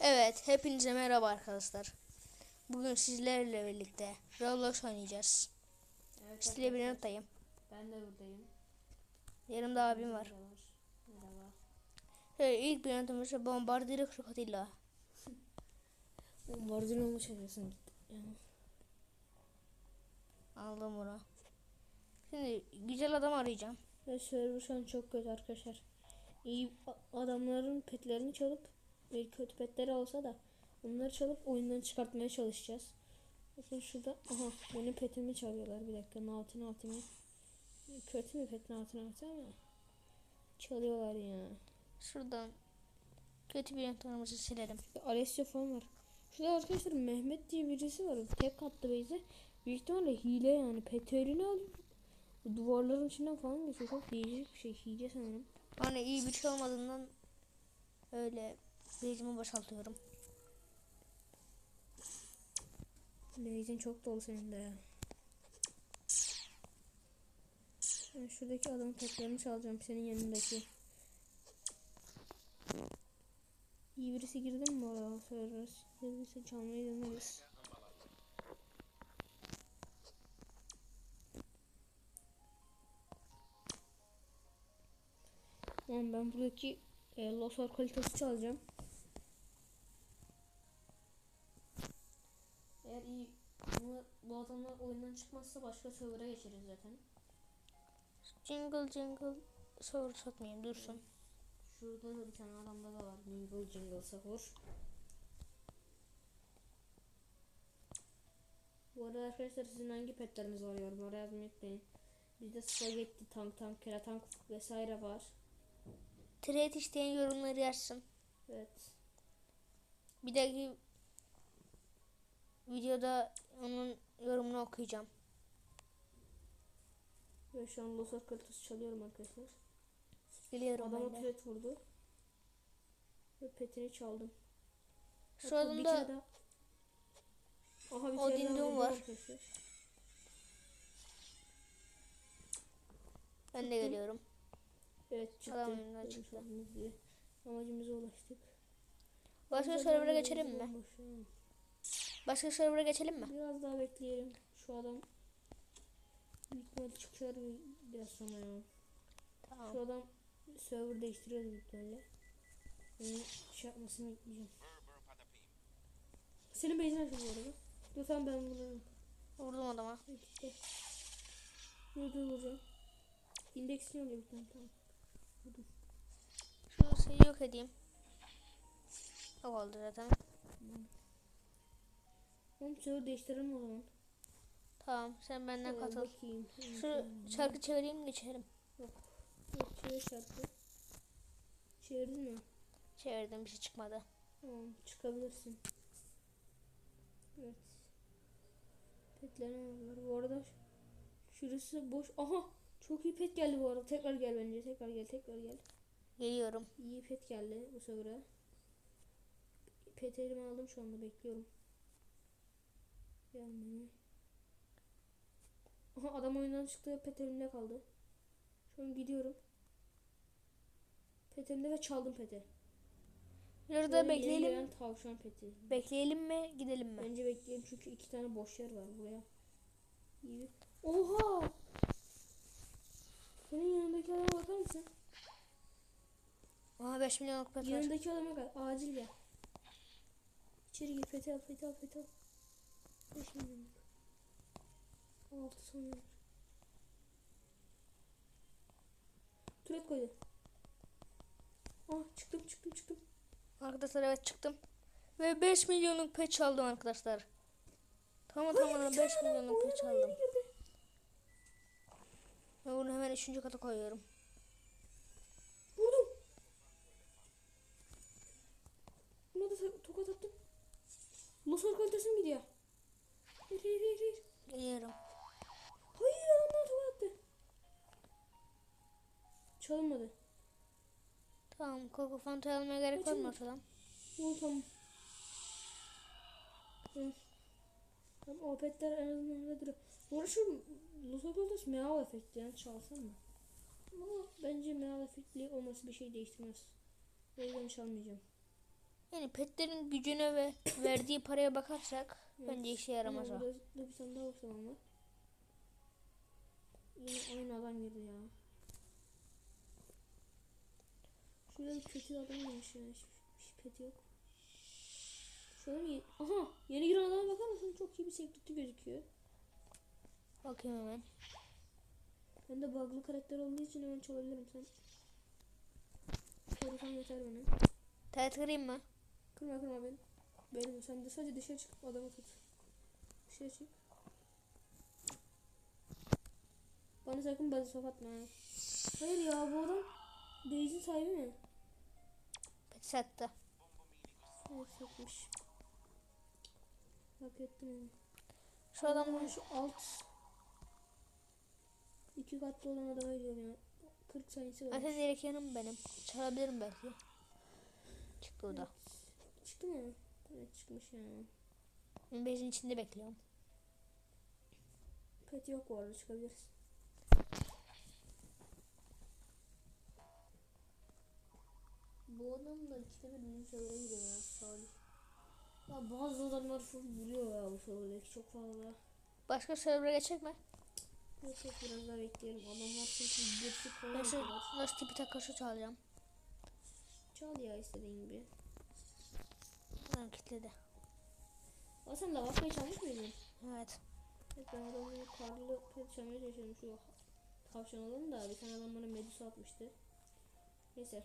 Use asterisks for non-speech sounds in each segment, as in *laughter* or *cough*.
Evet, hepinize merhaba arkadaşlar. Bugün sizlerle birlikte Roblox oynayacağız. Evet, Sizle bir yanıttayım. Ben de buradayım. Yanımda abim var. Merhaba. Evet, ilk bir yanıtımız Bombardiro Krokodilla. *laughs* Bombardin olmuş. Yani. Aldım bunu. Şimdi güzel adam arayacağım. Ve server şu an çok kötü arkadaşlar. İyi adamların petlerini çalıp bir kötü petleri olsa da onları çalıp oyundan çıkartmaya çalışacağız. Bakın şurada aha benim petimi çalıyorlar bir dakika Naughty Naughty mi? Kötü mü pet Naughty Naughty ama çalıyorlar ya. Şuradan kötü bir yanıtlarımızı silelim. Bir Alessio falan var. Şurada arkadaşlar Mehmet diye birisi var. Tek katlı beyze. Büyük ihtimalle hile yani. Peterini alıyor. Duvarların içinden falan geçiyor. Çok değişik bir şey. Hile sanırım. Hani iyi bir şey olmadığından öyle bezimi boşaltıyorum. Beyzin çok dolu senin de ya. Ben şuradaki adamın petlerini çalacağım. Senin yanındaki. İyi birisi girdi mi oraya? Söyleriz. Girdiyse çalmayı deneriz. Tamam ben buradaki e, Losar kalitesi çalacağım. Bu, adamlar oyundan çıkmazsa başka server'a geçeriz zaten. Jingle jingle soru satmayayım dursun. Şurada da bir tane adamda da var. Mingle Jingle Sahur. Bu arada arkadaşlar sizin hangi petleriniz var yorumlara yazmayı unutmayın. Bizde spagetti, tank tank, keratank vesaire var. Trade isteyen yorumları yazsın. Evet. Bir dahaki videoda onun yorumunu okuyacağım. Ve şu an Losar kalitesi çalıyorum arkadaşlar. Biliyorum Adama ben de. pet vurdu. Ve petini çaldım. Şu Hatta bir adamda kere daha- Aha bir kere daha var. arkadaşlar. ben de geliyorum. Evet çıktı. Adam önünden Görmüş çıktı. olduğunuz gibi. Amacımıza ulaştık. Başka server'a ben geçelim mi? ha. Başka server'a geçelim mi? Biraz daha bekleyelim. Şu adam büyük ihtimalle çıkar bir- biraz sonra ya. Tamam. Şu adam server değiştiriyor büyük ihtimalle. Onun şey yapmasını bekleyeceğim. Senin base'in açıldı bu arada. Tamam ben vururum. Vurdum adama. İşte. Dur vuracağım. İndeksini bir tane tamam. Vurdum. Şu şeyi yok edeyim. Yok oldu zaten. Oğlum server değiştirelim o zaman. Tamam sen benden Ee, katıl. Bakayım. Şu şarkı çevireyim geçelim. Yok çevir şarkı. Çevirdin mi? Çevirdim bir şey çıkmadı. Tamam çıkabilirsin. Evet. Petlerim var. Bu arada şurası boş. Aha çok iyi pet geldi bu arada. Tekrar gel bence. Tekrar gel. Tekrar gel. Geliyorum. İyi pet geldi bu sefer. Pet elime aldım şu anda bekliyorum. Gelmeni. Aha adam oyundan çıktı. Pet elimde kaldı. Şu an gidiyorum. Pet elimde ve çaldım peti. Burada bekleyelim. tavşan peti. Bekleyelim mi gidelim mi? Bence bekleyelim çünkü iki tane boş yer var buraya. İyi. Oha! Senin yanındaki adama bakar mısın? Aha 5 milyonluk pet var. Yanındaki adama gel. Acil gel. İçeri gir. Fethi al, fethi al, fethi al. Beş milyonluk. Altı var. Turet koydu. Ah çıktım çıktım çıktım. Arkadaşlar evet çıktım. Ve 5 milyonluk pet çaldım arkadaşlar. Tamam tamam 5 milyonluk pet çaldım. Ve bunu hemen 3. kata koyuyorum. Vurdum. Buna da to- tokat attım. Losar kalitesi mi gidiyor? Hayır hayır hayır hayır. Geliyorum. Hayır adamlar tokat attı. Çalınmadı. Tamam Coco Fanta almaya gerek var mı ortadan? Tamam tamam. Hı. Tamam o petler en azından orada duruyor. Bu arada şu kalitesi meow efekti yani çalsam mı? Ama bence meow efektli olması bir şey değiştirmez. O yüzden çalmayacağım. Yani petlerin gücüne ve verdiği paraya bakarsak bence işe yaramaz Ama o. burada da bir tane daha ortalama var. Yine aynı adam girdi ya. Şurada bir kötü adam gelmiş ya. Hiç, hiç peti yok. Şöyle ye- Aha yeni giren adama bakar mısın? Çok iyi bir sekretti gözüküyor. Bakayım hemen. Ben de bug'lı karakter olduğu için hemen çalabilirim sen. Korusan yeter bana. Tayt kırayım mı? Kırma kırma beni. Benim sen de sadece dışarı çıkıp adamı tut. Dışarı çık. Bana sakın bazı sokatma ha. Hayır ya bu adam Beyz'in sahibi mi? Sattı. Evet satmış. Hak ettim onu. Şu adam Ben şu alt iki katlı olan adama gidiyorum ya. 40 saniyesi var. zaten direkt yanım benim. Çalabilirim belki. Çıktı o da. Çıktı mı? Evet çıkmış ya. Ben bezin içinde bekliyorum. Pet yok bu arada çıkabiliriz. Bu adam da ikide bir bizim server'a giriyor ya Salih. Ya bazı adamlar full vuruyor ya bu serverdaki çok fazla. Başka server'a geçecek mi? Yok biraz daha bekleyelim. Adamlar çünkü Ben şu yapıyorlar. Lost tipi takası çalacağım. Çal ya istediğin gibi. Adam kilitledi. Aa sen lavakayı çalmış mıydın? Evet. Evet ben adamın karlı pet çalmaya çalışıyorum şu tavşan alalım da bir tane adam bana medusa atmıştı. Neyse.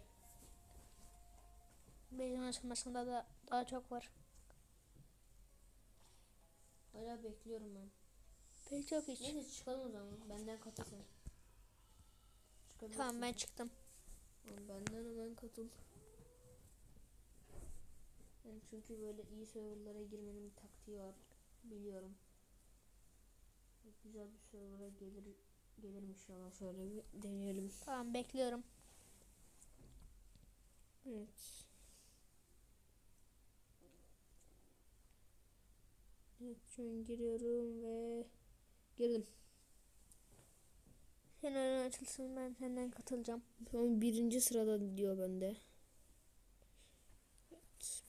Bezin açılmasında da daha çok var. Hala bekliyorum ben. Pek çok hiç. Neyse çıkalım o zaman. Benden katıl sen. Çıkabilirsin. Tamam ben çıktım. Benden hemen katıl. Yani çünkü böyle iyi serverlara girmenin bir taktiği var. Biliyorum. Güzel bir server'a gelir gelir inşallah şöyle bir deneyelim. Tamam bekliyorum. Evet. Evet şu an giriyorum ve girdim. Sen açılsın ben senden katılacağım. Şu an birinci sırada diyor bende.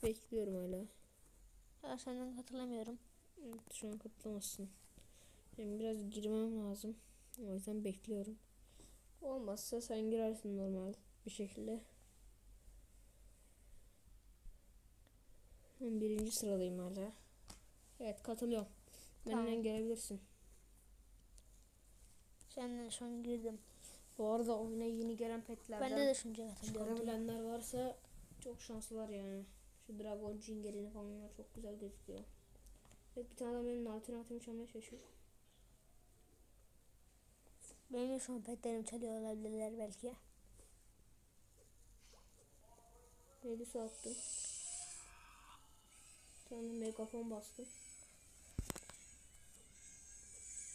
Bekliyorum hala. Ben senden katılamıyorum. Evet, şu an katılamazsın. Benim biraz girmem lazım. O yüzden bekliyorum. Olmazsa sen girersin normal bir şekilde. Ben birinci sıradayım hala. Evet katılıyorum. Tamam. Benden gelebilirsin. Senden şu an girdim. Bu arada oyuna yeni gelen petlerden Bende de şunca katılıyorum. çıkarabilenler varsa çok şanslılar yani. Şu Dragon Jinger'ini falan çok güzel gözüküyor. Evet bir tane adam benim Naughty Naughty'mi çalmaya çalışıyor. Benim de şu an petlerimi çalıyor olabilirler belki. Medusa attım. Bir tane megafon bastım.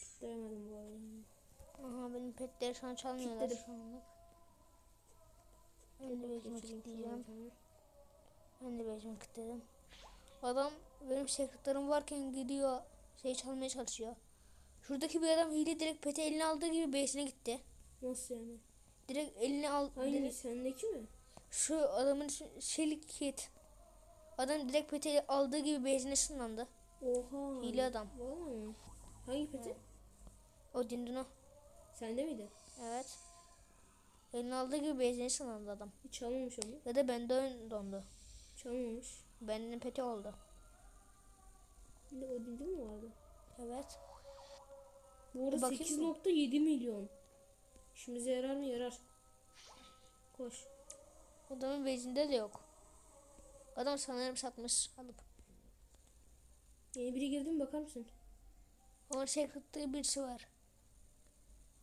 Kitleyemedim bu arada. Aha benim petleri şu an çalmıyorlar Kilitledim. şu anlık. Ben de bezimi kilitleyeceğim. Ben de bezimi kilitledim. Adam benim sekreterim varken gidiyor şey çalmaya çalışıyor. Şuradaki bir adam hile direkt peti eline aldığı gibi base'ine gitti. Nasıl yani? Direkt eline al. Hangi direkt- sendeki mi? şu adamın şeylik kit. Adam direkt peti aldığı gibi base'ine ışınlandı. Oha. Hile adam. Valla mı? Hangi? O dindin o. Sende miydi? Evet. Eline aldığı gibi base'ine ışınlandı adam. Hiç çalmamış ama. Ya da bende dondu. Çalmamış. Benden peti oldu. De Odin'de mi vardı? Evet. Bu arada Bakayım 8.7 milyon. İşimize yarar mı? Yarar. Koş. Adamın base'inde de yok. Adam sanırım satmış alıp. Yeni biri girdi mi bakar mısın? Ama secret'te birisi var.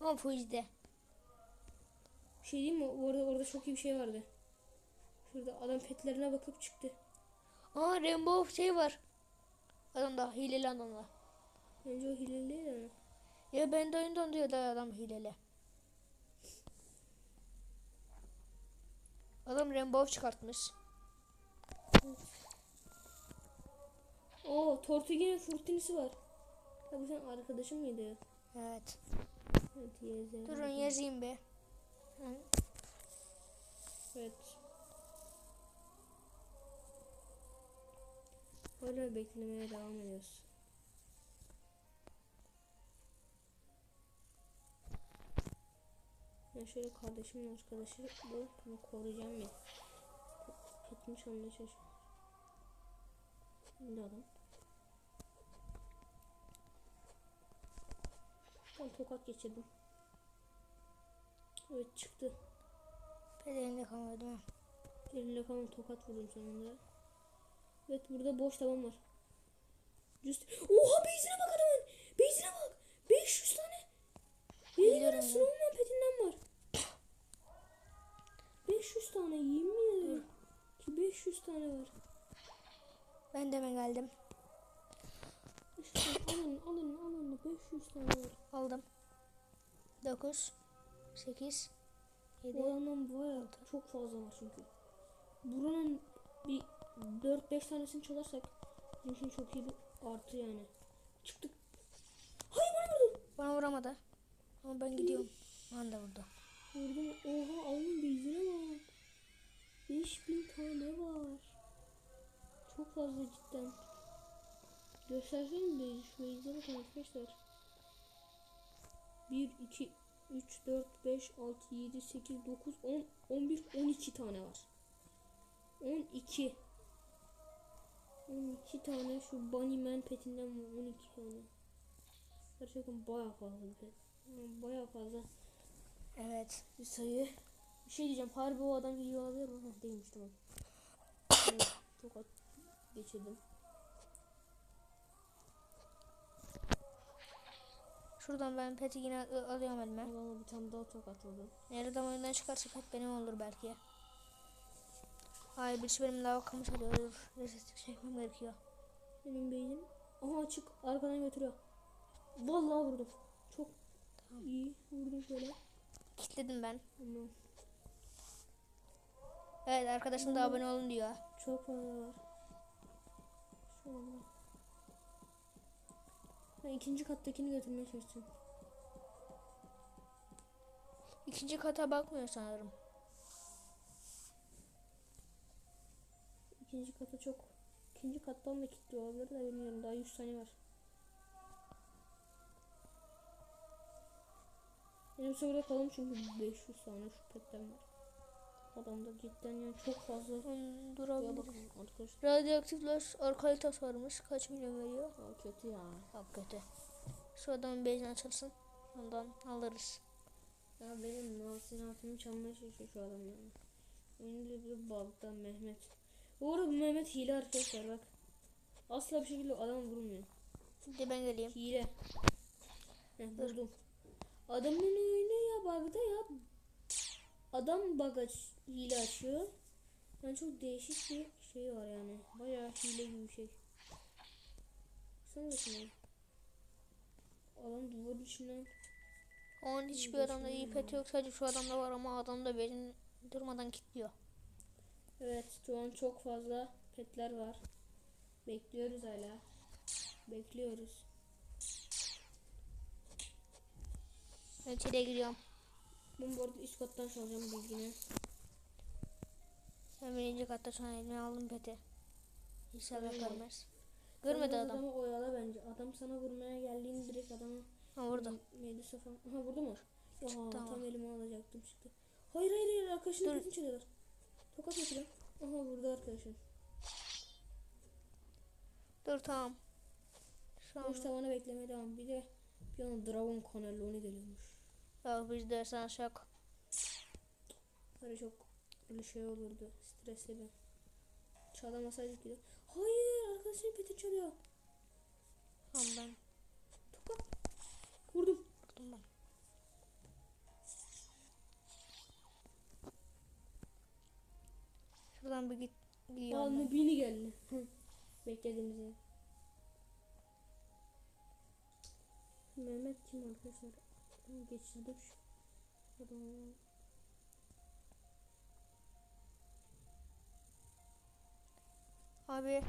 Ama Fuji'de. Bir şey diyeyim mi? Orada orada çok iyi bir şey vardı. Şurada adam petlerine bakıp çıktı. Aa Rainbow şey var. Adamda hileli adamda. Bence o hileli değil ama. Ya ben de oyun donduyor da adam hileli. Adam Rainbow çıkartmış. Oo Tortugu'nun fırtınası var. Ha bu senin arkadaşın mıydı? Evet. Evet YZ. Durun yazayım. Hı. Evet. Böyle beklemeye devam ediyoruz. Ben şöyle kardeşimin arkadaşı bu. Bunu koruyacağım ya. Petimi çalmaya çalışıyorum. Şimdi adam. Ben tokat geçirdim. Evet çıktı. Pet elinde kalmadı değil mi? Elimle kalan tokat vurdum sonunda. Evet burada boş tavan var. Just... Oha beyzine bak adamın. Beyzine bak. 500 tane. Yeni gelen ben. Snowman petinden var. 500 tane yemin ederim. Ki 500 tane var. Ben de hemen geldim. İşte alın alın alın 500 tane var. Aldım. 9 8 7 Bu adamdan bayağı çok fazla var çünkü. Buranın 4-5 tanesini çalarsak bizim için çok iyi bir artı yani. Çıktık. Hayır bana vurdum. Bana vuramadı. Ama ben gidiyorum. Ben de vurdu. Vurdum. Oha alnın bezine bak. 5000 tane var. Çok fazla cidden. Göstersene mi? Şu beziye bakın arkadaşlar. 1, 2, 3, 4, 5, 6, 7, 8, 9, 10, 11, 12 tane var. 12. 12 tane şu Bunnyman petinden var. 12 tane. Gerçekten bayağı fazla bir pet. Bayağı fazla Evet. bir sayı. Bir şey diyeceğim. Harbi o adam iyi olabilir mi? Heh, değilmiş tamam. Evet, tokat geçirdim. Şuradan ben peti yine alıyorum elime. Adama bir tane daha tokat. Eğer adam oyundan çıkarsa pet benim olur belki. Hayır birisi benim lava kamış alıyor. Dur. Resetlik çekmem gerekiyor. Benim beynim. Aha açık. Arkadan götürüyor. Vallahi vurdum. Çok iyi vurdum şöyle. Kilitledim ben. Ama Evet arkadaşım da abone olun diyor. çok fazla var. Anda. Ben ikinci kattakini götürmeye çalışacağım. İkinci kata bakmıyor sanırım. İkinci kata çok. İkinci kattan da kilitli olabilir de bilmiyorum. Daha 100 saniye var. Benim soruda kalım çünkü 500 tane şu petten var. Adamda cidden yani çok fazla. Hmm, durabilir. Radyoaktifler arkalitas varmış. Kaç milyon veriyor? Aa, kötü ya. Çok kötü. Şu adamın beyzini açılsın. Ondan alırız. Ya benim mağazinatımı çalmaya çalışıyor şu adam ya. Önümde bir bug'dan Mehmet. Bu arada bu Mehmet hile arkadaşlar bak. Asla bir şekilde adam vurmuyor. Şimdi ben geleyim. Hile. Heh, vurdum. Adamın öyle ya bug'da ya. Adam bug aç, hile açıyor. Yani çok değişik bir şey var yani. Bayağı hile gibi bir şey. Sen şuna. Adam duvarın içinden Onun hiçbir adamda iyi pet yok. Sadece şu adamda var ama adam da beni durmadan kilitliyor. Evet şu an çok fazla petler var. Bekliyoruz hala. Bekliyoruz. Ben içeriye giriyorum. Ben bu arada üst kattan çalacağım bilgini. Ben birinci katta şu an elime aldım peti. İnşallah Görmedi. görmez. Görmedi adam. Adamı oyala bence. Adam sana vurmaya geldiğini direkt adamı Ha burada. Medusa falan. Aha vurdu mu? Çıktı ama. tam elime alacaktım çıktı. Hayır hayır hayır arkadaşını petini çalıyorlar. Tokat yapacağım. Aha vurdu arkadaşım. Dur tamam. Şu an Boş tavana beklemeye devam. Bir de bir an Dragon Cannelloni geliyormuş. yok bizde sen şok. Böyle çok böyle şey olurdu. Stresli bir. Çalamasaydık bile. Hayır arkadaşım peti çalıyor. Tamam ben Tokat. Vurdum. vurdum ben. Şuradan bir git Aa gidiyorum ben. Nubini geldi. Beklediğimiz yer. Mehmet kim arkadaşlar? Ben geçirdim şu adamı. Abi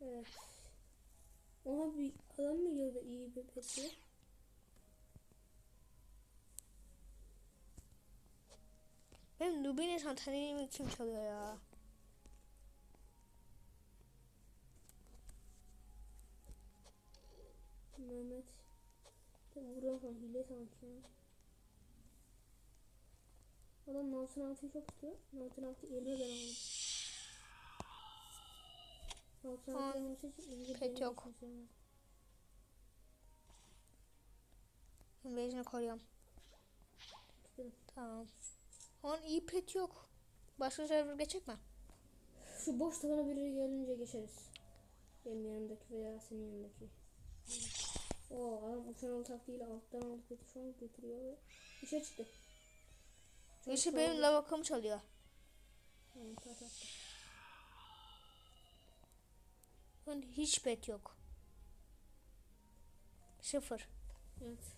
Evet. Oha bir adam mı geldi iyi bir peti? benim Nubine santanemi kim çalıyor ya? Mehmet. Vuruyorum hile sanki. Adam mouse'un altıyı çok tutuyor. Mouse'un altı elime ben aldım. Pet yok. Invasion'ı koruyorum. Tamam. Onun iyi pet yok. Başka server geçecek mi? Şu boş tabana biri gelince geçeriz. Benim yanımdaki veya senin yanındaki. Oo adam uçan ol taktiğiyle alttan alıp götür şu an götürüyor ve dışarı çıktı. Çok Yeşil benim lavakamı çalıyor. Tamam, tat attı. Onun hiç pet yok. Sıfır. Evet.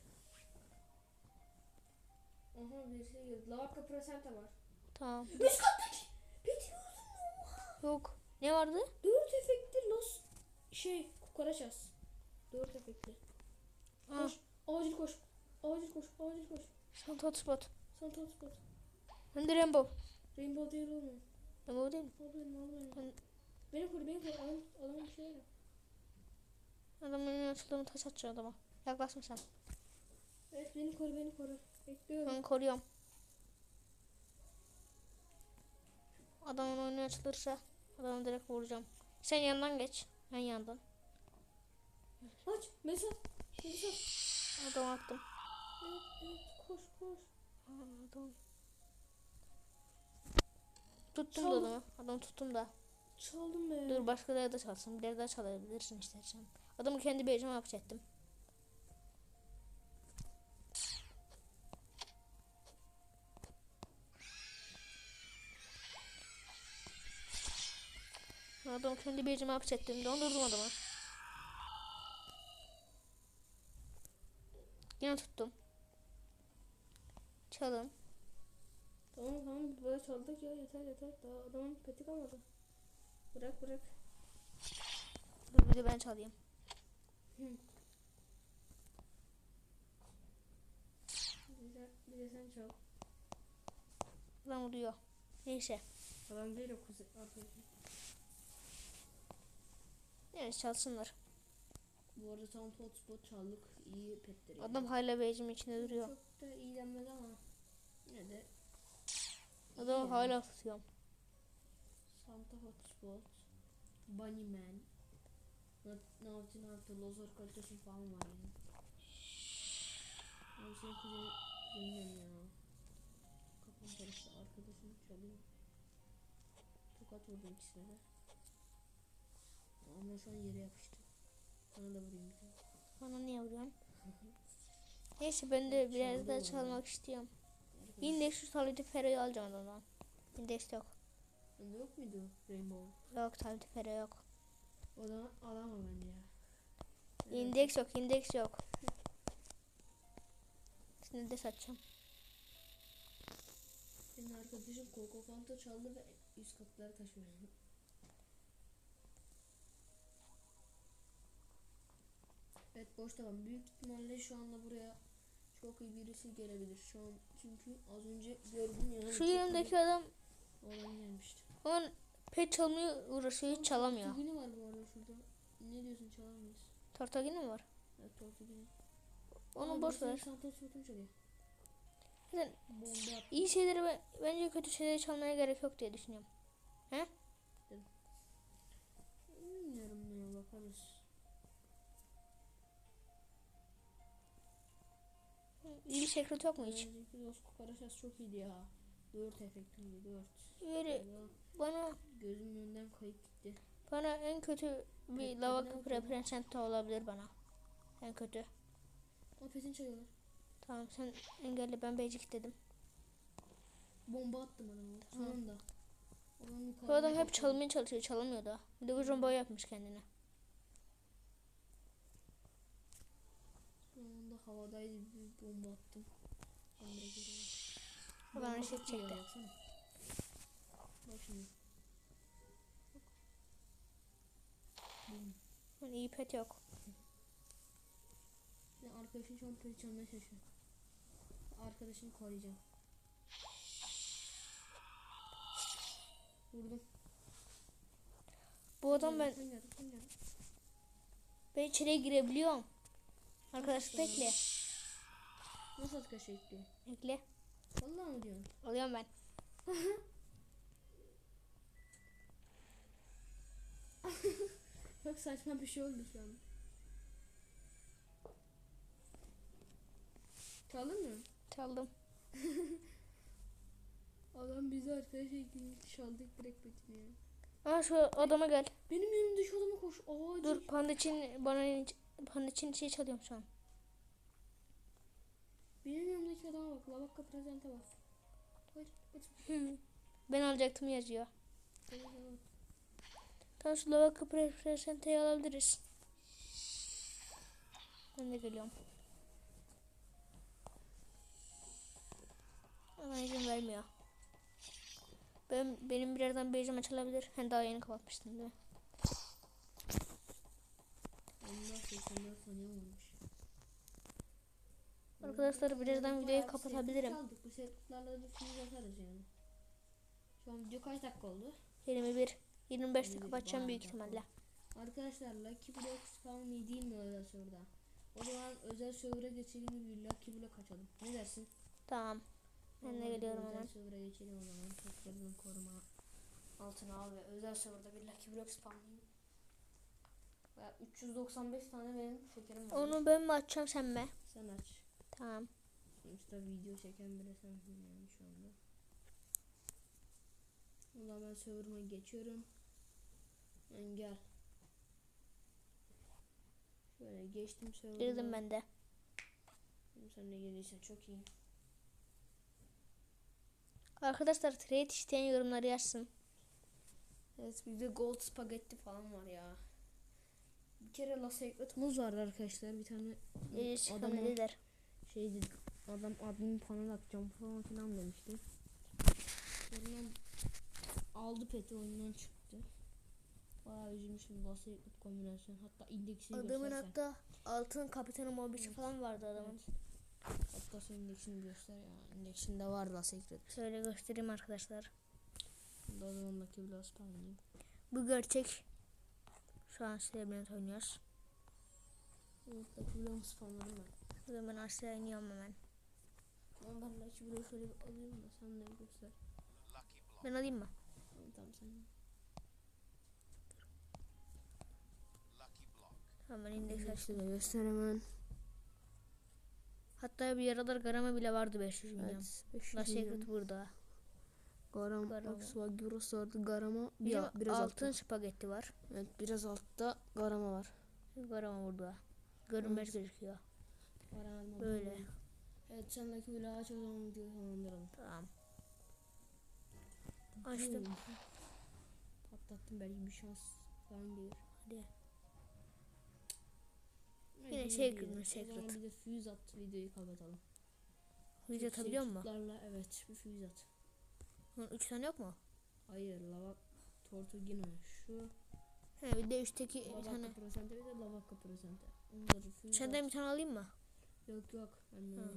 Aha birisi girdi. Lavaka presente var. Tamam. Üst kattaki. Peti Yok. Ne vardı? Dört efekti los şey kukaraças. Dört efekti. Ha, Koş. Acil koş. Acil koş. Acil koş. Santa hotspot. Sana transport. Ben de Rainbow. Rainbow değil olma. Rainbow değil mi? Al benim al benim. Ben- Beni koru beni koru. Adam, adam bir şeyler yap. Adamın önüne açıldığını taş atacak adama. Yaklaşma sen. Evet beni koru beni koru. Bekliyorum. Ben koruyorum. Adamın önüne açılırsa adamı direkt vuracağım. Sen yandan geç. Ben yandan. Aç. Mesut. Mesut. Adam attım. Evet evet koş koş. Aa, Adam. Tuttum da Çal. adamı. Adamı tuttum da. Çaldım be. Dur başkaları da çalsın. Bir daha çalabilirsin istersen. Adamı kendi becime yapacaktım. Adamı kendi becime yapacaktım. Dondurdum adamı. Yine tuttum. Çalın. Tamam tamam böyle çaldık ya yeter yeter. Daha adamın peti kalmadı. Bırak bırak. Dur bir de ben çalayım. Bir de, bir de sen çal. Adam vuruyor. Neyse. Adam değil o kuzu Neyse çalsınlar. Bu arada tam hotspot çaldık. iyi petleri. Adam hala becimin içinde duruyor. Çok da iyi denmez ama yine de Adamı Yani. hala tutuyorum. Santa Hotspot, Bunnyman, Naughty Naughty, Lozor kalitesi falan var yani. Abi senin kuzenin kuzenin ya. Kafam karıştı arkadaşım çalıyor. Tokat vurdum ikisine de. Şu an yere yapıştı. Sana da vurayım bir tane. Bana niye vuruyorsun? *laughs* Neyse ben de biraz daha çalmak istiyorum. Şu tableti Fero'yu alacağım ondan. Index yok. Sende yok muydu Rainbow? Yok tableti Fero yok. O zaman alama bence ya. Evet. Index yok, index yok. Şimdi de satacağım. Senin arkadaşın Coco Fanta çaldı ve üst katlara taşıyor. Evet boş tamam. Büyük ihtimalle şu anda buraya çok iyi birisi gelebilir. Şu an çünkü az önce gördüm ya. Şu yanımdaki adam Olan gelmişti. onun pet çalmaya uğraşıyor, hiç çalamıyor. Tortugini var bu arada şurada. Ne diyorsun çalamayız. Tortagini mi var? Evet Tortugini. Onu boş ver. Zaten iyi şeyleri ben- bence kötü şeyleri çalmaya gerek yok diye düşünüyorum. Bilmiyorum İyi sekret yok mu hiç? Önceki Los Cucarachas çok iyiydi ya. 4 efektiydi 4. Öyle bana Gözümün önünden kayıp gitti. bana en kötü bir lava ne kapıra yapalım? presenta olabilir bana. En kötü. O petin çalıyorlar. Tamam sen engelle ben basic dedim. Bomba attım adama. Sonunda. Adam Bu adam hep çalmaya çalışıyor çalamıyor da. Bir de ucun boy yapmış kendine. Sonunda havadaydı bir bomba attım. Bomba reset çok iyi ya, çekti. Bak şimdi. Yani iyi pet yok. Ya arkadaşın şu an peti çalmaya çalışıyor. Arkadaşını koruyacağım. Vurdum. Bu adam ben, ben içeriye girebiliyorum. Arkadaş bekle. Nasıl arkadaş ekliyor? Bekle. Vallahi mı diyorsun? Alıyorum ben. *laughs* Çok saçma bir şey oldu şu an. Çaldın mı? Çaldım. *laughs* Adam bizi arkadaş ekliyor. Çaldık direkt betini ya. Aa şu adama gel. Benim şu adama koş. Aa, Dur panda için bana panda için şey çalıyorum şu an. Benim yanımdaki adama bak. Lavakka prezente bak. Hayır. Hı. Ben alacaktım yazıyor. Tamam, şu lavaka presenteyi alabiliriz. Ben de geliyorum. Ama izin vermiyor. Ben, benim birazdan beyzim açılabilir. Hem daha yeni kapatmıştım değil mi? 84 saniye olmuş. Arkadaşlar birazdan videoyu kapatabilirim. Bu setlerle de film atarız yani. Şu an video kaç dakika oldu? 21 25'te 21 kapatacağım büyük ihtimalle. Arkadaşlar Lucky Block spawn mi özel serverda? O zaman özel server'a geçelim bir Lucky Block açalım. Ne dersin? Tamam. Ben de geliyorum özel hemen. server'a geçelim o zaman. Çocuklarının koruma altına al ve özel serverda bir Lucky Block spawnlayayım. Baya 395 tane benim şekerim var. Onu ben mi açacağım sen mi? Sen aç. Tamam. Sonuçta video çeken biri sensin yani şu anda. O zaman ben server'ıma geçiyorum. Yani gel. Şöyle geçtim server'ıma. Girdim ben de. Sen de gelirsen çok iyi. Arkadaşlar trade isteyen yorumları yazsın. Evet bir de gold spagetti falan var ya. Bir kere La Secret'ımız vardı arkadaşlar. Bir tane İyi adama çıkabilirler. şey dedi. Adam admin falan atacağım falan filan demişti. Sonra aldı peti oyundan çıktı. Bayağı üzülmüştüm La Secret kombinasyon. Hatta indeksini Adamın göstersen. hatta altın kapitanı mobisi falan vardı adamın. Hatta sen indeksini göster ya. İndeksinde var La Secret. Şöyle göstereyim arkadaşlar. Şimdi o zaman spawnlayayım. Bu gerçek. Şu an Celebrant oynuyoruz. Lucky Blast spawnladım ben. O zaman aşağı iniyorum hemen. Ama ben Lucky Blast şöyle bir alayım da sen de bir göster. Ben alayım mı? Tamam tamam sen. Tamam ben indeks açtım. Göster hemen. Hatta bir aralar garama bile vardı 500 milyon. Evet. 500 La milyon. Secret burada. Garam, Garama. Aksuva, Gyros vardı. Garama. Bir, Bizim biraz altın altta. spagetti var. Evet biraz altta garama var. Garama burada. Görünmez gözüküyor. Garama Böyle. Evet sen Lucky Blast aç o zaman videoyu sonlandıralım. Tamam. Açtım. Patlattım belki bir şans falan gelir. Hadi. Yine de şey O secret. zaman bir de füze at videoyu kapatalım. Video atabiliyor mu? Secretlarla evet bir füze at. Bunun 3 tane yok mu? Hayır lava Tortugino şu He bir de üstteki bir lavaka tane. prosente bir de lavaka prosente. Onları füze Senden bir tane alayım mı? Yok yok ben Ha.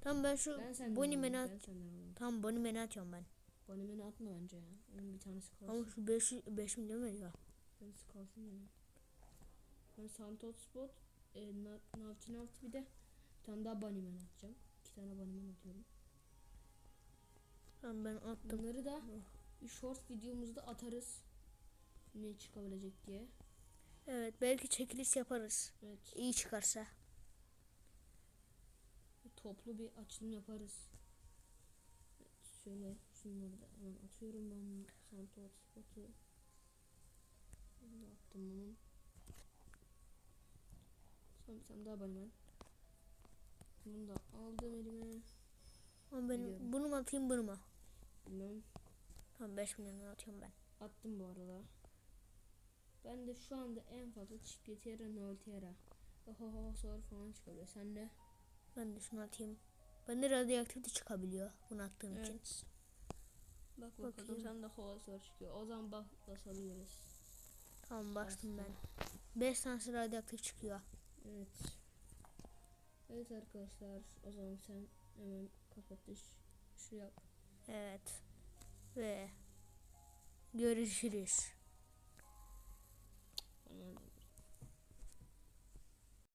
Tamam ben şu Bonnie Man'i at. Tamam Bonnie Man'i atıyorum ben. Bonnie'ni atma bence ya. Onun bir tanesi kalsın. Ama şu 5, 5 milyon veriyor. Bir tanesi kalsın ya. Ben Santos Spot, e, Na- Nalçın altı bir de bir tane daha Bunnyman atacağım. İki tane Bunnyman atıyorum. Tamam ben attım. Bunları da short videomuzda atarız. Ne çıkabilecek diye. Evet belki çekiliş yaparız. Evet. İyi çıkarsa. Toplu bir açılım yaparız. Evet, şöyle şunları da hemen atıyorum ben Santos Spot'u. Da attım bunun. Son bir tane daha Bunnyman. Bunu da aldım elime. Ama ben Biliyorum. bunu mu atayım bunu mu? Bilmem. Tamam 5 milyonu atıyorum ben. Attım bu arada. Ben de şu anda en fazla Çikletera, Noltera. Oho soru falan çıkabiliyor. Sen de? Ben de şunu atayım. Ben de radyoaktivite çıkabiliyor bunu attığım için. Evet. Bak bakalım Bakayım. sen de hava soru çıkıyor. O zaman bak basalıyoruz. Tamam bastım ben. 5 tanesi radyoaktif çıkıyor. Evet. Evet arkadaşlar o zaman sen hemen kapatış şu yap. Evet. Ve görüşürüz.